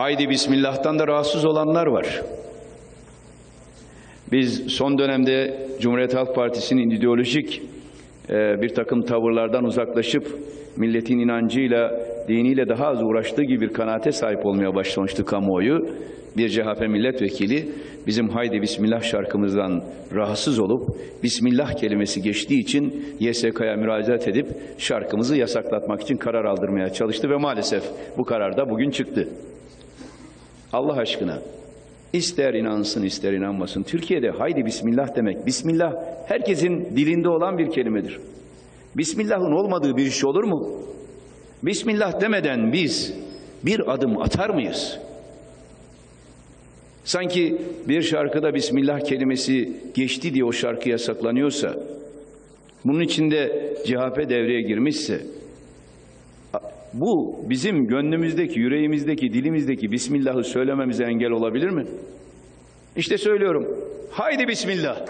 haydi Bismillah'tan da rahatsız olanlar var. Biz son dönemde Cumhuriyet Halk Partisi'nin ideolojik e, bir takım tavırlardan uzaklaşıp milletin inancıyla, diniyle daha az uğraştığı gibi bir kanaate sahip olmaya başlamıştı kamuoyu. Bir CHP milletvekili bizim Haydi Bismillah şarkımızdan rahatsız olup Bismillah kelimesi geçtiği için YSK'ya müracaat edip şarkımızı yasaklatmak için karar aldırmaya çalıştı ve maalesef bu karar da bugün çıktı. Allah aşkına ister inansın ister inanmasın Türkiye'de haydi Bismillah demek Bismillah herkesin dilinde olan bir kelimedir. Bismillah'ın olmadığı bir iş olur mu? Bismillah demeden biz bir adım atar mıyız? Sanki bir şarkıda Bismillah kelimesi geçti diye o şarkı yasaklanıyorsa, bunun içinde CHP devreye girmişse, bu bizim gönlümüzdeki, yüreğimizdeki, dilimizdeki Bismillah'ı söylememize engel olabilir mi? İşte söylüyorum. Haydi Bismillah.